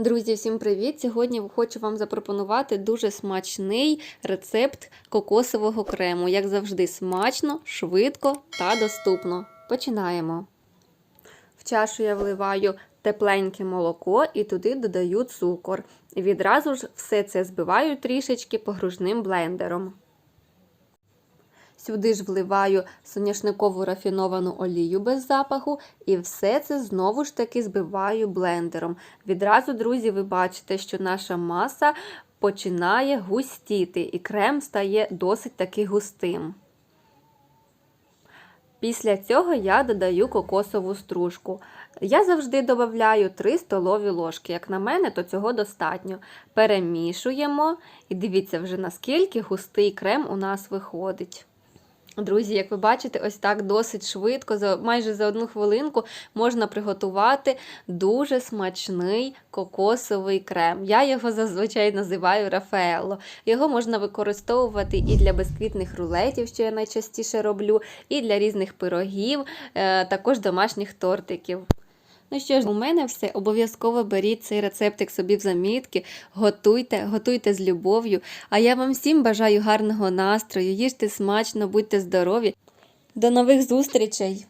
Друзі, всім привіт! Сьогодні хочу вам запропонувати дуже смачний рецепт кокосового крему. Як завжди, смачно, швидко та доступно. Починаємо. В чашу я вливаю тепленьке молоко і туди додаю цукор. І відразу ж все це збиваю трішечки погружним блендером. Сюди ж вливаю соняшникову рафіновану олію без запаху, і все це знову ж таки збиваю блендером. Відразу, друзі, ви бачите, що наша маса починає густіти, і крем стає досить таки густим. Після цього я додаю кокосову стружку. Я завжди додаю 3 столові ложки. Як на мене, то цього достатньо. Перемішуємо і дивіться вже наскільки густий крем у нас виходить. Друзі, як ви бачите, ось так досить швидко, за майже за одну хвилинку можна приготувати дуже смачний кокосовий крем. Я його зазвичай називаю Рафаелло. Його можна використовувати і для безквітних рулетів, що я найчастіше роблю, і для різних пирогів, е, також домашніх тортиків. Ну що ж, у мене все. Обов'язково беріть цей рецептик собі в замітки, готуйте, готуйте з любов'ю. А я вам всім бажаю гарного настрою, їжте смачно, будьте здорові. До нових зустрічей!